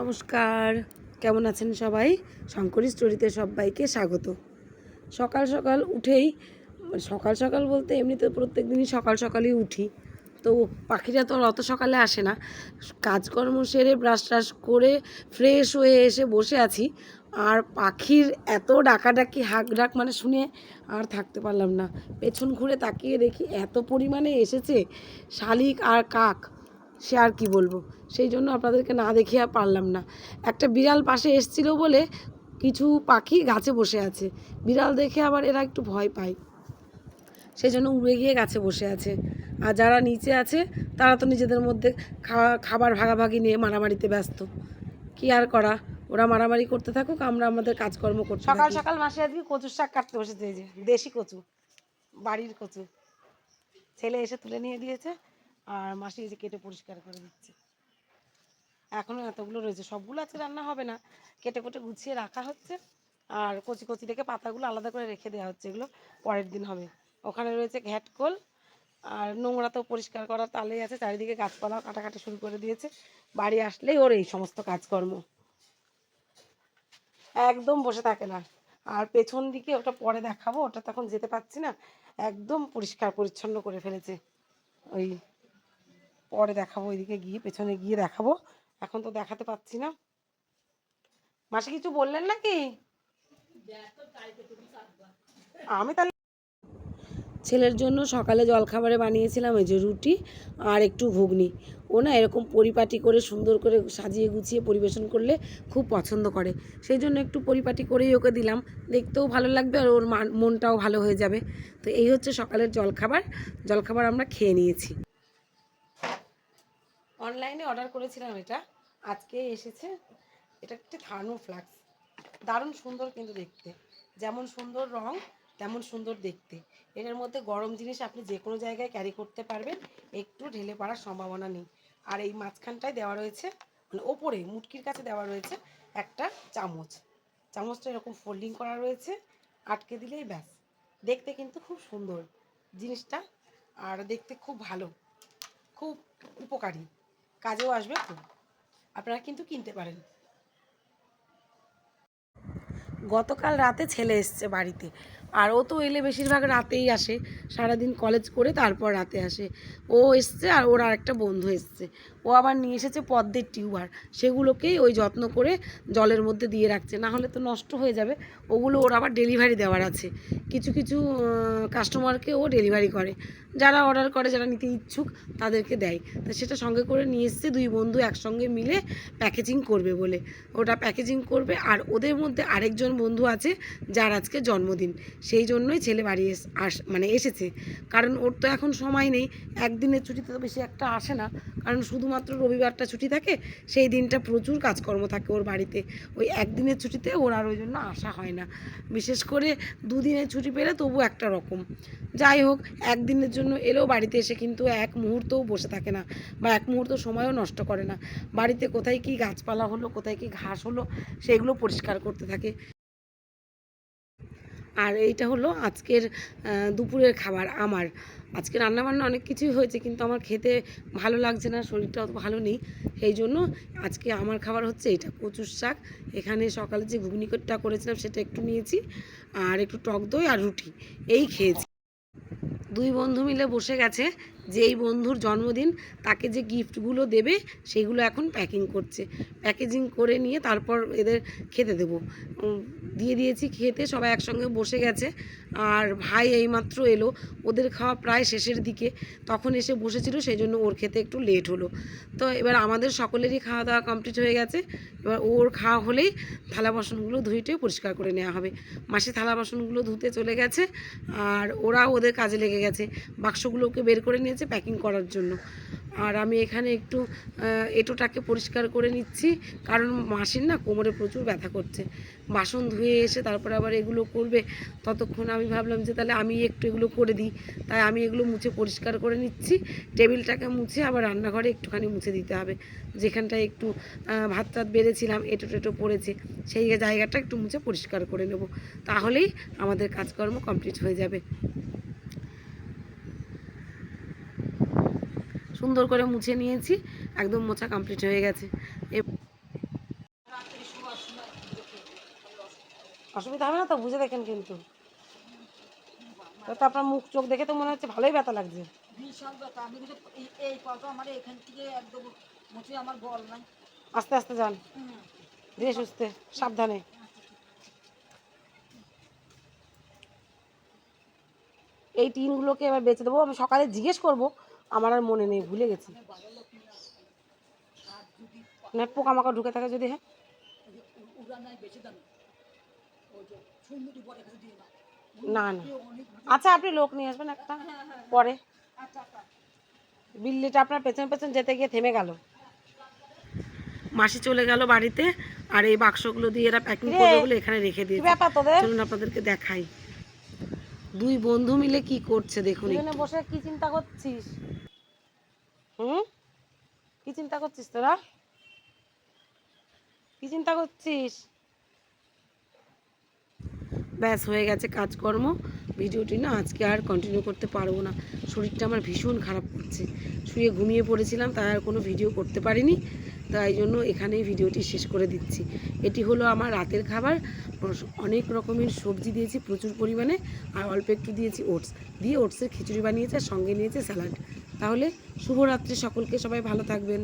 নমস্কার। কেমন আছেন সবাই? শঙ্করী স্টোরিতে সবাইকে স্বাগত। সকাল সকাল উঠেই মানে সকাল সকাল বলতে এমনিতে প্রত্যেক দিনই সকাল সকালই উঠি। তো পাখিরা তো অত সকালে আসে না। কাজকর্ম সেরে ব্রাশ ট্রাশ করে ফ্রেশ হয়ে এসে বসে আছি। আর পাখির এত ডাকাডাকি হাঁক ডাক মানে শুনে আর থাকতে পারলাম না। পেছন ঘুরে তাকিয়ে দেখি এত পরিমাণে এসেছে শালিক আর কাক। সে আর কি বলব? সেই জন্য আপনাদেরকে না দেখে আর পারলাম না। একটা বিড়াল পাশে এসছিল বলে কিছু পাখি গাছে বসে আছে। বিড়াল দেখে আবার এরা একটু ভয় পায়। সেই জন্য উড়ে গিয়ে গাছে বসে আছে। আর যারা নিচে আছে তারা তো নিজেদের মধ্যে খাওয়া খাবার ভাগাভাগি নিয়ে মারামারিতে ব্যস্ত। কি আর করা? ওরা মারামারি করতে থাকুক আমরা আমাদের কাজকর্ম করতে সকাল সকাল মাসে আজকে কচুর শাক কাটতে বসেছে এই যে দেশি কচু বাড়ির কচু। ছেলে এসে তুলে নিয়ে দিয়েছে। আর মাসি যে কেটে পরিষ্কার করে দিচ্ছে। এখনও এতগুলো রয়েছে, সবগুলো আজকে রান্না হবে না। কেটে কেটে গুছিয়ে রাখা হচ্ছে। আর কচি কচি থেকে পাতাগুলো আলাদা করে রেখে দেওয়া হচ্ছে, এগুলো পরের দিন হবে। ওখানে রয়েছে ঘ্যাটকোল আর নোংরা তো পরিষ্কার করার তালেই আছে, চারিদিকে গাছপালাও কাটাকাটি শুরু করে দিয়েছে। বাড়ি আসলেই ওর এই সমস্ত কাজকর্ম। একদম বসে থাকে না। আর পেছন দিকে ওটা পরে দেখাবো, ওটা তখন যেতে পারছি না। একদম পরিষ্কার পরিচ্ছন্ন করে ফেলেছে। ওই পরে দেখাবো, ওইদিকে গিয়ে, পেছনে গিয়ে দেখাবো। এখন তো দেখাতে পাচ্ছি না। মাসে কিছু বললেন নাকি? আমি তাহলে ছেলের জন্য সকালে জলখাবারে বানিয়েছিলাম, এই যে রুটি আর একটু ঘুগনি। ও না এরকম পরিপাটি করে, সুন্দর করে সাজিয়ে গুছিয়ে পরিবেশন করলে খুব পছন্দ করে। সেই জন্য একটু পরিপাটি করেই ওকে দিলাম। দেখতেও ভালো লাগবে আর ওর মান- মনটাও ভালো হয়ে যাবে। তো এই হচ্ছে সকালের জলখাবার। জলখাবার আমরা খেয়ে নিয়েছি। অনলাইনে অর্ডার করেছিলাম এটা। আজকে এসেছে। এটা একটি থার্মোফ্লাক্স দারুণ সুন্দর কিন্তু দেখতে। যেমন সুন্দর রং, তেমন সুন্দর দেখতে। এটার মধ্যে গরম জিনিস আপনি যে কোনো জায়গায় ক্যারি করতে পারবেন। একটু ঢেলে পড়ার সম্ভাবনা নেই। আর এই মাঝখানটায় দেওয়া রয়েছে মানে ওপরে, মুটকির কাছে দেওয়া রয়েছে একটা চামচ। চামচটা এরকম ফোল্ডিং করা রয়েছে। আটকে দিলেই ব্যাস। দেখতে কিন্তু খুব সুন্দর জিনিসটা। আর দেখতে খুব ভালো। খুব উপকারী। কাজেও আসবে খুব। আপনারা কিন্তু কিনতে পারেন। গতকাল রাতে ছেলে এসছে বাড়িতে। আর ও তো এলে বেশিরভাগ রাতেই আসে। সারাদিন কলেজ করে তারপর রাতে আসে। ও এসছে আর ওর আরেকটা বন্ধু এসছে। ও আবার নিয়ে এসেছে পদ্মের টিউবার। সেগুলোকেই ওই যত্ন করে জলের মধ্যে দিয়ে রাখছে। না হলে তো নষ্ট হয়ে যাবে। ওগুলো ওর আবার ডেলিভারি দেওয়ার আছে। কিছু কিছু কাস্টমারকে ও ডেলিভারি করে। যারা অর্ডার করে, যারা নিতে ইচ্ছুক, তাদেরকে দেয়। তা সেটা সঙ্গে করে নিয়ে এসছে দুই বন্ধু একসঙ্গে মিলে প্যাকেজিং করবে বলে। ওটা প্যাকেজিং করবে। আর ওদের মধ্যে আরেকজন বন্ধু আছে, যার আজকে জন্মদিন। সেই জন্যই ছেলে বাড়ি এস আস মানে এসেছে। কারণ ওর তো এখন সময় নেই। একদিনের ছুটিতে তো বেশি একটা আসে না। কারণ শুধুমাত্র রবিবারটা ছুটি থাকে, সেই দিনটা প্রচুর কাজকর্ম থাকে ওর বাড়িতে। ওই একদিনের ছুটিতে ওর আর ওই জন্য আসা হয় না। বিশেষ করে দুদিনের ছুটি পেলে তবু একটা রকম। যাই হোক, একদিনের জন্য এলেও বাড়িতে এসে কিন্তু এক মুহূর্তও বসে থাকে না বা এক মুহূর্ত সময়ও নষ্ট করে না। বাড়িতে কোথায় কি গাছপালা হলো, কোথায় কি ঘাস হলো, সেগুলো পরিষ্কার করতে থাকে। আর এইটা হলো আজকের দুপুরের খাবার আমার। আজকে রান্নাবান্না অনেক কিছুই হয়েছে, কিন্তু আমার খেতে ভালো লাগছে না, শরীরটা অত ভালো নেই। সেই জন্য আজকে আমার খাবার হচ্ছে এটা, কচুর শাক। এখানে সকালে যে ঘুগনিকটটা করেছিলাম সেটা একটু নিয়েছি, আর একটু টক দই আর রুটি। এই খেয়েছি। দুই বন্ধু মিলে বসে গেছে যে এই বন্ধুর জন্মদিন তাকে যে গিফটগুলো দেবে সেগুলো এখন প্যাকিং করছে। প্যাকেজিং করে নিয়ে তারপর এদের খেতে দেবো। দিয়ে দিয়েছি খেতে, সবাই একসঙ্গে বসে গেছে। আর ভাই এইমাত্র এলো, ওদের খাওয়া প্রায় শেষের দিকে। তখন এসে বসেছিল সেই জন্য ওর খেতে একটু লেট হলো। তো এবার আমাদের সকলেরই খাওয়া দাওয়া কমপ্লিট হয়ে গেছে। এবার ওর খাওয়া হলেই থালা বাসনগুলো ধুইটে পরিষ্কার করে নেওয়া হবে। মাসি থালা বাসনগুলো ধুতে চলে গেছে, আর ওরা ওদের কাজে লেগে গেছে। বাক্সগুলোকে বের করে নিয়েছে প্যাকিং করার জন্য। আর আমি এখানে একটু এঁটোটাকে পরিষ্কার করে নিচ্ছি, কারণ মাসির না কোমরে প্রচুর ব্যথা করছে। বাসন ধুয়ে এসে তারপরে আবার এগুলো করবে, ততক্ষণ আমি ভাবলাম যে তাহলে আমি একটু এগুলো করে দিই। তাই আমি এগুলো মুছে পরিষ্কার করে নিচ্ছি, টেবিলটাকে মুছে আবার রান্নাঘরে একটুখানি মুছে দিতে হবে। যেখানটায় একটু ভাত টাত বেড়েছিলাম, এঁটো টেটো পড়েছে, সেই জায়গাটা একটু মুছে পরিষ্কার করে নেব। তাহলেই আমাদের কাজকর্ম কমপ্লিট হয়ে যাবে। সুন্দর করে মুছে নিয়েছি একদম মোছা কমপ্লিট হয়ে গেছে। অসুবিধা হবে না তো বুঝে দেখেন কিন্তু। আপনার মুখ চোখ দেখে তো মনে হচ্ছে ভালোই ব্যথা লাগছে। থেকে একদম আমার বল নাই। আস্তে আস্তে যান। ধীরে সুস্থে সাবধানে। এই টিনগুলোকে এবার বেঁচে দেবো। আমি সকালে জিজ্ঞেস করব আমার আর মনে নেই ভুলে গেছি। না পোকামাকড় ঢুকে থাকে যদি হ্যাঁ? দিয়ে না না। আচ্ছা আপনি লোক নিয়ে আসবেন একটা পরে। বিল্লিটা আপনার পেছন পেছন যেতে গিয়ে থেমে গেল। মাসি চলে গেল বাড়িতে আর এই বাক্সগুলো দিয়ে এরা প্যাকিং কিরে? বলে এখানে রেখে কি দিয়েছে। ব্যাপার তোদের? চলুন আপনাদেরকে দেখাই। দুই বন্ধু মিলে কি করছে দেখুন এখানে বসে কি চিন্তা করছিস? হুম? কি চিন্তা করছিস তোরা? কি চিন্তা করছিস? ব্যাস, হয়ে গেছে কাজকর্ম। ভিডিওটি না আজকে আর কন্টিনিউ করতে পারব না। শরীরটা আমার ভীষণ খারাপ করছে। শুয়ে ঘুমিয়ে পড়েছিলাম, তাই আর কোনো ভিডিও করতে পারিনি। তাই জন্য এখানেই ভিডিওটি শেষ করে দিচ্ছি। এটি হলো আমার রাতের খাবার। অনেক রকমের সবজি দিয়েছি, প্রচুর পরিমাণে। আর অল্প একটু দিয়েছি ওটস। দিয়ে ওটসের খিচুড়ি বানিয়েছে আর সঙ্গে নিয়েছে স্যালাড। তাহলে শুভরাত্রি সকলকে সবাই ভালো থাকবেন।